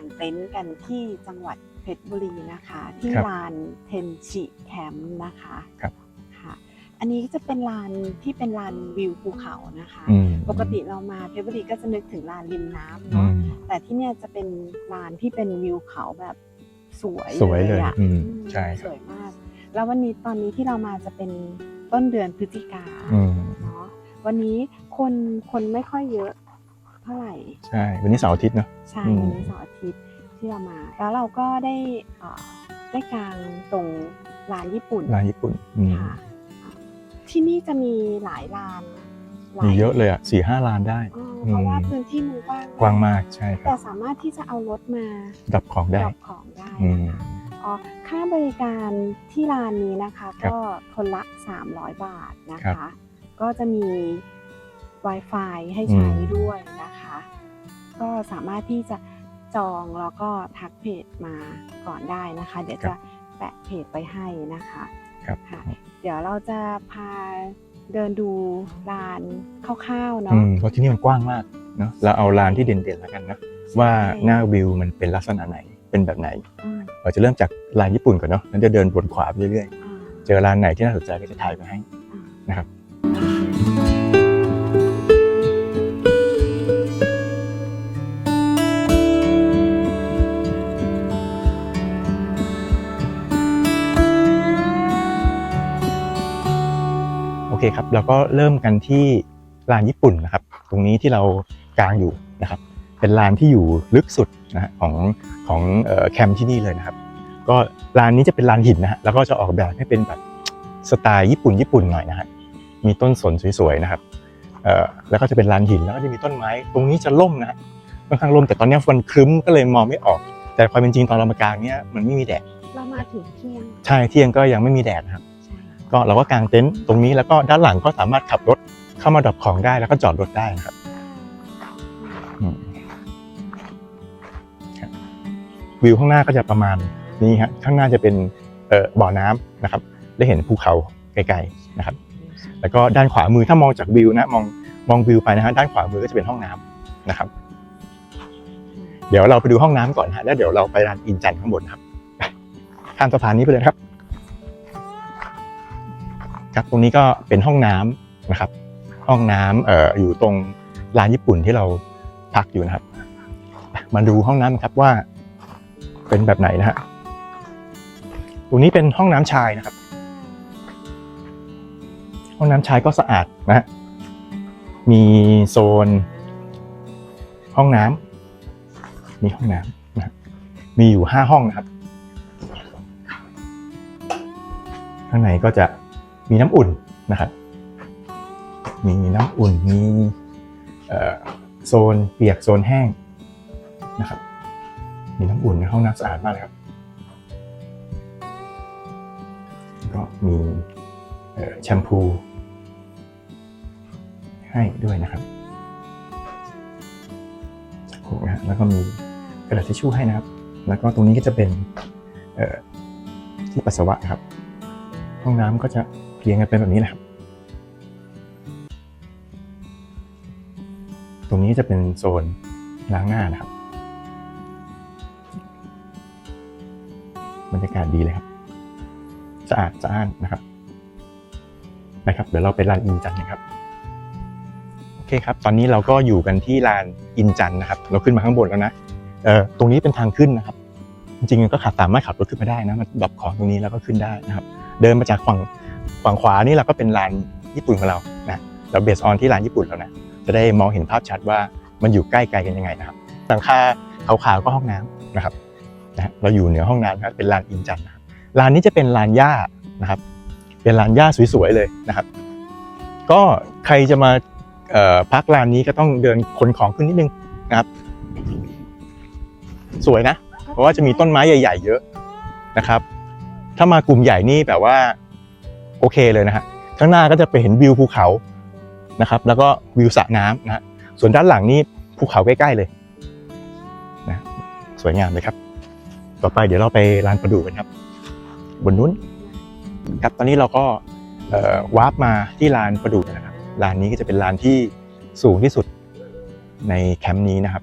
ากางเต็นท์กันที่จังหวัดเพชรบุรีนะคะ ที่ครับลานเทนชิแคมป์นะคะครับ ค่ะ อันนี้จะเป็นลานที่เป็นลานวิวภูเขานะคะ อืมปกติเรามาเพชรบุรีก็จะนึกถึงลานริมน้ำอืเนาะ ม แต่ที่เนี่ยจะเป็นลานที่เป็นวิวเขาแบบสวยสวยเลยอะอืมอืมใช่ครับ สวยมาก แล้ววันนี้ตอนนี้ที่เรามาจะเป็นต้นเดือนพฤศจิกาอืม เนาะวันนี้คนคนไม่ค่อยเยอะเท่าไหร่ ใช่ วันนี้เสาร์อาทิตย์เนอะใช่อืมวันนี้เสาร์อาทิตย์ที่เรามา แล้วเราก็ได้เอ่อได้กลางตรงร้านญี่ปุ่นร้านญี่ปุ่นอืมค่ะที่นี่จะมีหลายร้านหลามีเยอะเลยอะสี่ห้าล้านได้อ๋อเพราะว่าอืมพื้นที่มันกว้างกว้างมากใช่คแต่รับสามารถที่จะเอารถมาดับของได้ดรอปของได้อืมนะคะอ๋อค่าบริการที่ร้านนี้นะคะครับก็คนละ 300 บาทนะครัคะบก็จะมี Wi-Fi ให้ใช้อืมด้วยนะคะ ก็สามารถที่จะจองแล้วก็ทักเพจมาก่อนได้นะคะ เดี๋ยวจะแปะเพจไปให้นะคะครับค่ะเดี๋ยวเราจะพาเดินดูลานคร่าวๆอืเนาะมเพราะที่นี่มันกว้างมากเนอะเราเอาลานที่เด่นๆแล้วกันนะว่าใช่หน้าวิวมันเป็นลักษณะไหนเป็นแบบไหนอืมเราจะเริ่มจากลานญี่ปุ่นก่อนเนาะแล้วจะเดินวนขวาไปเรื่อยอ่าๆเจอลานไหนที่น่าสนใจก็จะถ่ายไปให้อ่านะครับ เคครับเราก็เริ่มกันที่ลานญี่ปุ่นนะครับ ตรงนี้ที่เรากางอยู่นะครับ เป็นลานที่อยู่ลึกสุดนะฮะของของเอ่อแคมป์ที่นี่เลยนะครับ ก็ลานนี้จะเป็นลานหินนะฮะแล้วก็จะออกแบบให้เป็นแบบสไตล์ญี่ปุ่นญี่ปุ่นหน่อยนะฮะมีต้นสนสวยๆนะครับเอ่อแล้วก็จะเป็นลานหินแล้วก็จะมีต้นไม้ ตรงนี้จะล่มนะฮะค่อนข้างล่มแต่ตอนนี้ฟันครึ้มก็เลยมองไม่ออก แต่ความเป็นจริงตอนเรามากางเนี้ยมันไม่มีแดดเรามาถึงเที่ยงใช่เที่ยงก็ยังไม่มีแดดนะครับใช่ ก็เราก็กางเต็นท์ตรงนี้แล้วก็ด้านหลังก็สามารถขับรถเข้ามาดับของได้แล้วก็จอดรถได้นะครับวิวข้างหน้าก็จะประมาณนี้ฮะข้างหน้าจะเป็นบ่อน้ำนะครับ ได้เห็นภูเขาไกลๆนะครับ แล้วก็ด้านขวามือถ้ามองจากวิวนะมองมองวิวไปนะฮะด้านขวามือก็จะเป็นห้องน้ำนะครับ เดี๋ยวเราไปดูห้องน้ำก่อนฮะแล้วเดี๋ยวเราไปร้านอินจันข้างบนครับข้ามสะพานนี้ไปเลยครับ ครับตรงนี้ก็เป็นห้องน้ำนะครับ ห้องน้ำเอ่ออยู่ตรงร้านญี่ปุ่นที่เราพักอยู่นะครับ มาดูห้องน้ำครับว่าเป็นแบบไหนนะฮะตรงนี้เป็นห้องน้ำชายนะครับ ห้องน้ำชายก็สะอาดนะฮะมีโซน ห้องน้ำมีห้องน้ำนะมีอยู่ห้าห้องนะครับ ข้างในก็จะ มีน้ำอุ่นนะครับมีน้ำอุ่นมีโซนเปียกโซนแห้งนะครับมีน้ำอุ่นในห้องน้ำสะอาดมากเลยครับก็มีแชมพูให้ด้วยนะครับสักครู่นะแล้วก็มีกระดาษทิชชู่ให้นะครับ แล้วก็ตรงนี้ก็จะเป็นที่ปัสสาวะนะครับ ห้องน้ำก็จะ เรียงกันเป็นแบบนี้แหละครับ ตรงนี้จะเป็นโซนล้างหน้านะครับ บรรยากาศดีเลยครับ สะอาดสะอ้านนะครับนะครับ เดี๋ยวเราไปลานอินจันทร์กันครับ โอเคครับ ตอนนี้เราก็อยู่กันที่ลานอินจันนะครับ เราขึ้นมาข้างบนแล้วนะเอ่อตรงนี้เป็นทางขึ้นนะครับ จริงๆก็ขับสามารถขับรถขึ้นมาได้นะมาดรอปของตรงนี้แล้วก็ขึ้นได้นะครับ เดินมาจากฝั่ง ฝั่งขวานี่เราก็เป็นลานญี่ปุ่นของเรานะเราเบสออนที่ลานญี่ปุ่นแล้วนะจะได้มองเห็นภาพชัดว่ามันอยู่ใกล้ไกลกันยังไงนะครับหลังคาขาวๆก็ห้องน้ำนะครับนะเราอยู่เหนือห้องน้ำครับเป็นลานอินจันทร์นะครับลานนี้จะเป็นลานหญ้านะครับ เป็นลานหญ้าสวยๆเลยนะครับ ก็ใครจะมาพักลานนี้ก็ต้องเดินขนของขึ้นนิดนึงนะครับ สวยนะ เพราะว่าจะมีต้นไม้ใหญ่ ๆ เยอะนะครับ ถ้ามากลุ่มใหญ่นี่แบบว่า โอเคเลยนะฮะข้างหน้าก็จะไปเห็นวิวภูเขานะครับแล้วก็วิวสระน้ำนะฮะส่วนด้านหลังนี่ภูเขาใกล้ๆเลยนะสวยงามเลยครับ ต่อไปเดี๋ยวเราไปลานประดู่กันครับ บนนู้นครับตอนนี้เราก็วาร์ปมาที่ลานประดู่นะครับลานนี้ก็จะเป็นลานที่สูงที่สุดในแคมป์นี้นะครับ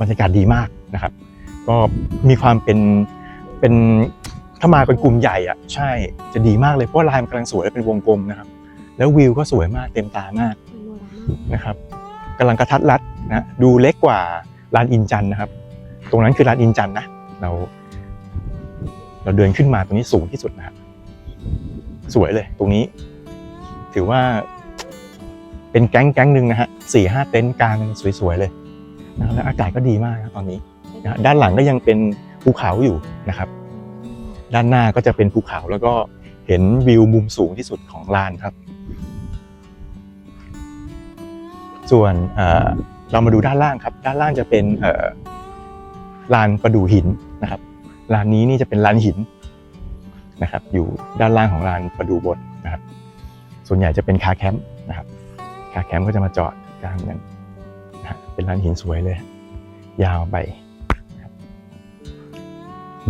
บรรยากาศดีมากนะครับ ก็มีความเป็นเป็น ถ้ามาเป็นกลุ่มใหญ่อะใช่จะดีมากเลยเพราะลายมันกำลังสวยและเป็นวงกลมนะครับ แล้ววิวก็สวยมากเต็มตามากนะครับกำลังกระทัดรัดนะดูเล็กกว่าลานอินจันนะครับ ตรงนั้นคือลานอินจันนะเราเราเดินขึ้นมาตรงนี้สูงที่สุดนะครับสวยเลยตรงนี้ ถือว่า เป็นแก๊งแก๊งหนึ่งนะฮะสี่ห้าเต็นท์กลางสวยๆเลยนะครับแล้วอากาศก็ดีมากครับตอนนี้นะด้านหลังก็ยังเป็นภูเขาอยู่นะครับ ด้านหน้าก็จะเป็นภูเขาแล้วก็เห็นวิวมุมสูงที่สุดของลานครับ ส่วนเรามาดูด้านล่างครับ ด้านล่างจะเป็นลานประดู่หินนะครับลานนี้นี่จะเป็นลานหินนะครับ อยู่ด้านล่างของลานประดู่บดนะครับ ส่วนใหญ่จะเป็นคาแคมป์นะครับคาแคมป์ก็จะมาจอดกลางนั้นนะเป็นลานหินสวยเลย ยาวไป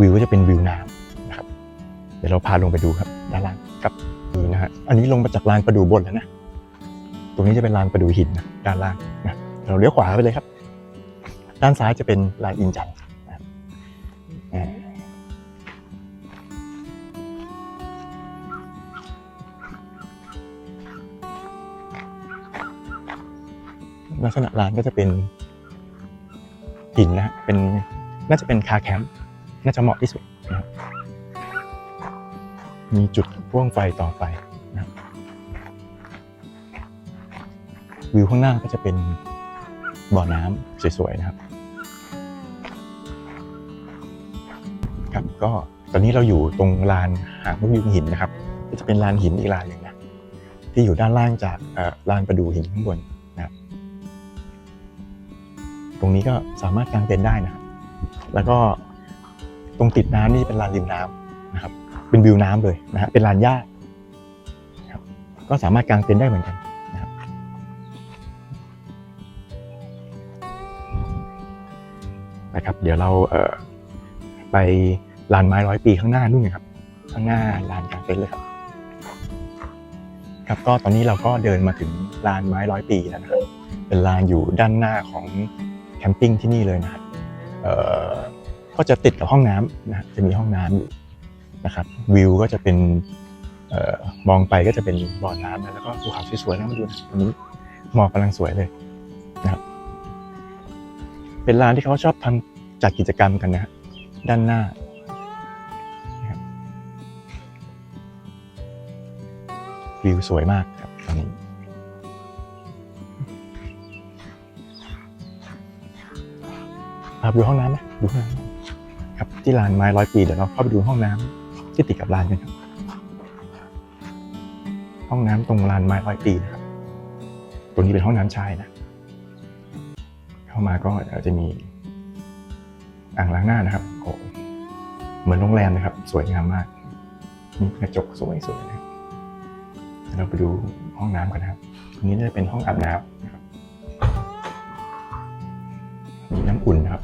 วิวก็จะเป็นวิวน้ำ เดี๋ยวเราพาลงไปดูครับด้านล่างครับนี่นะฮะอันนี้ลงมาจากลานประดูบนแล้วนะตรงนี้จะเป็นลานประดูหินนะด้านล่างนะเราเลี้ยวขวาไปเลยครับ ด้านซ้ายจะเป็นลานอินจันนะลักษณะลานก็จะเป็นหินนะฮะเป็นน่าจะเป็นคาแคมป์น่าจะเหมาะที่สุด มีจุดพ่วงไฟต่อไปนะครับวิวข้างหน้าก็จะเป็นบ่อน้ำสวยๆนะครับ ครับก็ตอนนี้เราอยู่ตรงลานหางนกยูงหินนะครับก็จะเป็นลานหินอีกลานหนึ่งนะที่อยู่ด้านล่างจากเอ่อลานประดูหินข้างบนนะครับ ตรงนี้ก็สามารถกางเต็นท์ได้นะครับแล้วก็ตรงติดน้ำนี่เป็นลานริมน้ำนะครับ เป็นวิวน้ำเลยนะฮะเป็นลานหญ้าครับก็สามารถกางเต็นท์ได้เหมือนกันนะครับ เดี๋ยวเราเอ่อไปลานไม้ร้อยปีข้างหน้านู่นครับ ข้างหน้าลานกางเต็นท์เลยครับ ครับก็ตอนนี้เราก็เดินมาถึงลานไม้ร้อยปีแล้วนะครับเป็นลานอยู่ด้านหน้าของแคมปิ้งที่นี่เลยนะครับก็จะติดกับห้องน้ำนะฮะจะมีห้องน้ำอยู่ นะครับวิวก็จะเป็นออมองไปก็จะเป็นบ่อน้ำนะแล้วก็ภูเขาสวยๆนะมาดูนะตรงนี้หมอกกำลังสวยเลยนะครับเป็นร้านที่เขาชอบทำจัดกิจกรรมกันนะฮะด้านหน้าวิวสวยมากครับตอนนี้พาไปดูห้องน้ำไหมดูห้องน้ำครับที่ลานไม้ร้อยปีเดี๋ยวเราเข้าไปดูห้องน้ำ ที่ติดกับลานกันครับห้องน้ำตรงลานไม้ร้อยปีนะครับตรงนี้เป็นห้องน้ำชายนะ เข้ามาก็จะมีอ่างล้างหน้านะครับโอ้เหมือนโรงแรมนะครับ สวยงามมาก มีกระจกสวยๆนะเราไปดูห้องน้ำกันนะครับอันนี้น่จะเป็นห้องอาบน้ำนะครับมีน้ำอุ่นนะครับ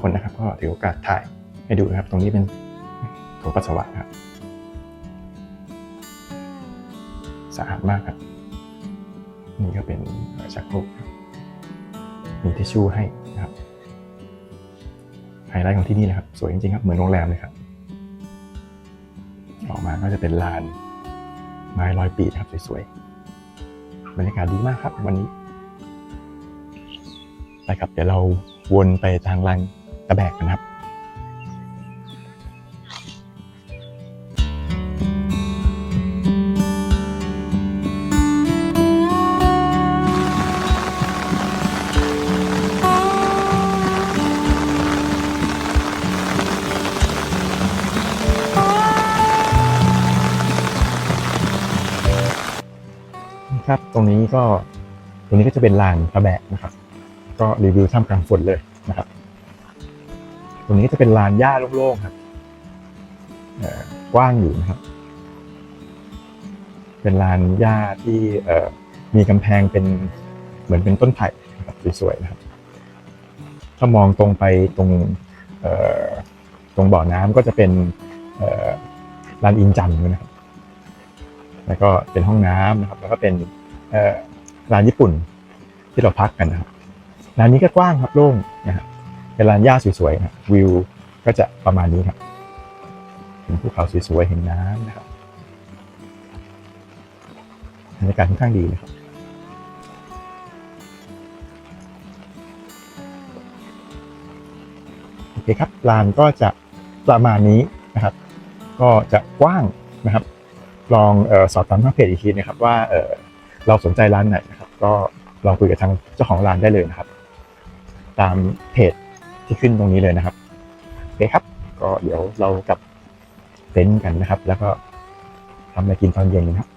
คนนะครับ ก็ถือโอกาสถ่ายให้ดูนะครับ ตรงนี้เป็นโถปัสสาวะครับสะอาดมากครับ นี่ก็เป็นชักโครกครับมีทิชชู่ให้นะครับไฮไลท์ของที่นี่นะครับ สวยจริงๆครับ เหมือนโรงแรมเลยครับ ออกมาก็จะเป็นลานไม้ร้อยปีนะครับสวยๆ บรรยากาศดีมากครับวันนี้ไปครับ เดี๋ยวเราวนไปทางลาน ตะแบกนะครับครับตรงนี้ก็ตรงนี้ก็จะเป็นลานพระแบกนะครับ ก็รีวิวท่ามกลางฝนเลยนะครับ ตรงนี้จะเป็นลานหญ้าโล่งๆครับกว้างอยู่นะครับ เป็นลานหญ้าที่เมีกำแพงเป็นเหมือนเป็นต้นไผ่สวยๆนะครับ ถ้ามองตรงไปตรงตรงบ่อน้ำก็จะเป็นลานอินจันน์ด้วยนะครับ แล้วก็เป็นห้องน้ำนะครับ แล้วก็เป็นเอ่อร้านญี่ปุ่นที่เราพักกันนะครับร้านนี้ก็กว้างครับโล่งนะครับ เป็นร้านหญ้าสวยๆนะวิวก็จะประมาณนี้ครับเห็นภูเขาสวยๆเห็นน้ำนะครับบรรยากาศค่อนข้างดีนะครับโอเคครับลานก็จะประมาณนี้นะครับ ก็จะกว้างนะครับ ลองออสอบถามทางเพจอีกทีนะครับว่าเเราสนใจร้านไหนนะครับ ก็ลองคุยกับทางเจ้าของร้านได้เลยนะครับ ตามเพจ ที่ขึ้นตรงนี้เลยนะครับโอเคครับ ก็เดี๋ยวเรากลับเต็นท์กันนะครับ แล้วก็ทำอะไรกินตอนเย็นนะครับ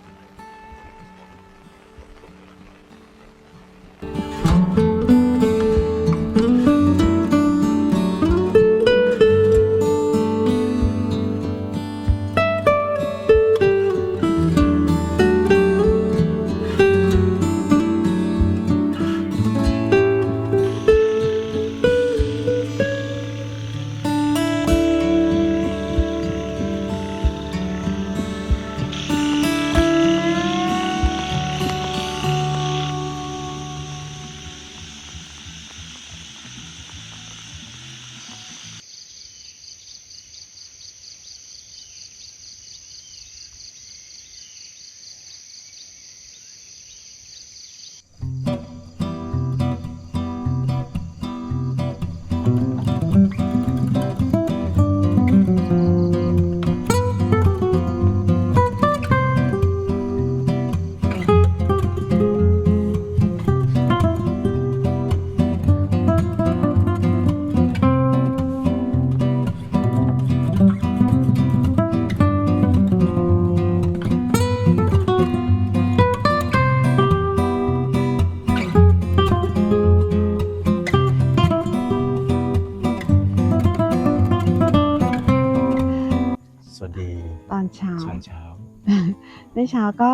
เช้าก็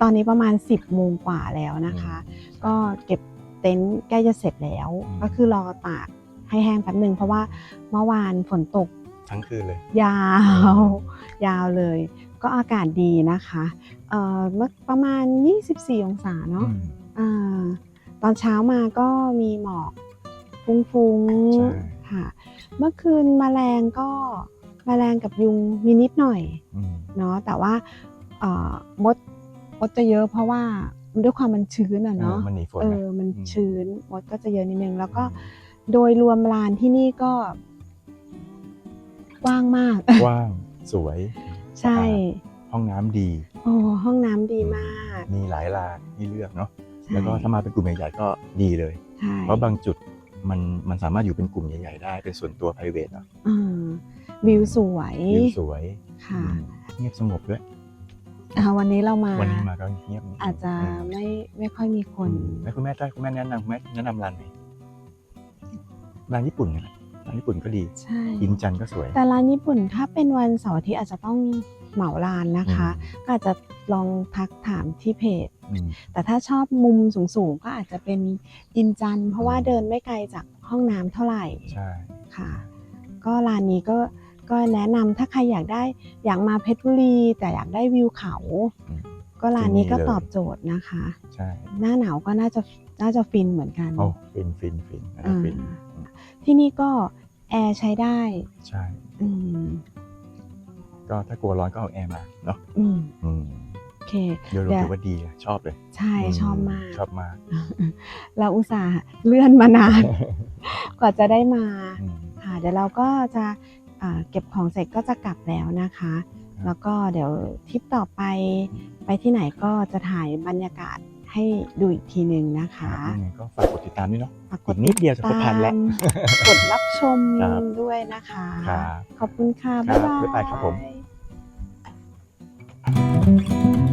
ตอนนี้ประมาณ 10โมงกว่าแล้วนะคะ ก็เก็บเต็นท์ใกล้จะเสร็จแล้วอืมก็คือรอตากให้แห้งแป๊บหนึ่งเพราะว่าเมื่อวานฝนตกทั้งคืนเลย ยาว ยาวเลย ก็อากาศดีนะคะเอ่อเมื่อประมาณ 24 องศาเนาะอืมอ่าตอนเช้ามาก็มีหมอกฟุ้งใช่ๆค่ะ เมื่อคืนแมลงก็แมลงกับยุงมีนิดหน่อยอืมเนาะแต่ว่าเอ่อ มดมดจะเยอะเพราะว่าด้วยความมันชื้นอะเนาะมันหนีฝนเอนะอมันอืมชื้นมดก็จะเยอะนิดนึงแล้วก็โดยรวมลานที่นี่ก็กว้างมากกว้างสวย ใช่ ห้องน้ำดีโอ้ห้องน้ำดีมาก มีหลายลานให้เลือกเนาะใช่แล้วก็ถ้ามาเป็นกลุ่มใหญ่ๆก็ดีเลยใช่เพราะบางจุดมันมันสามารถอยู่เป็นกลุ่มใหญ่ๆได้เป็นส่วนตัว p r i v a t เนาะอ่าวิวสวยวิวสวยค่ะอืมเงียบสงบด้วย อ่าวันนี้เรามา วันนี้มาก็เงียบนิดนึงอาจจะไม่ไม่ค่อยมีคนอืมแล้วคุณแม่ถ้าคุณแม่แนะนำคุณแม่แนะนำร้านไหนร้านญี่ปุ่นนะครับร้านญี่ปุ่นก็ดีใช่อินจันก็สวย แต่ร้านญี่ปุ่นถ้าเป็นวันเสาร์อาทิตย์อาจจะต้องเหมาลานนะคะ ก็อาจจะลองทักถามที่เพจอืมแต่ถ้าชอบมุมสูงๆ ก็อาจจะเป็นอินจันทร์เพราะว่าอืมเดินไม่ไกลจากห้องน้ำเท่าไหร่ใช่ค่ะ ก็ร้านนี้ก็ ก็แนะนำถ้าใครอยากได้อยากมาเพชรบุรี แต่อยากได้วิวเขาอืมก็ร้านนี้ก็ตอบโจทย์นะคะใช่หน้าหนาวก็น่าจะน่าจะฟินเหมือนกันโอ้ฟินฟินฟินนะอ่าฟินที่นี่ก็แอร์ใช้ได้ใช่อืมก็ถ้ากลัวร้อนก็เอาแอร์มาเนาะอืมอืมโอเคโดยรวมเดี๋ยวถือว่าดีอะชอบเลย ใช่ชอบมากชอบมาก เราอุตส่าห์เลื่อนมานาน กว่าจะได้มาอืมค่ะเดี๋ยวเราก็จะอ่า เก็บของเสร็จก็จะกลับแล้วนะคะครับแล้วก็เดี๋ยวทริปต่อไปไปที่ไหนก็จะถ่ายบรรยากาศให้ดูอีกทีหนึ่งนะครัคะบยังไงก็ฝากกดติดตามด้วยเนาะฝากกอีดกนิดเดียวจะครบพันแล้ว กดรับชมครับด้วยนะคะครับขอบคุณค่ะครับบ๊ายบายบ๊ายบายครับผมย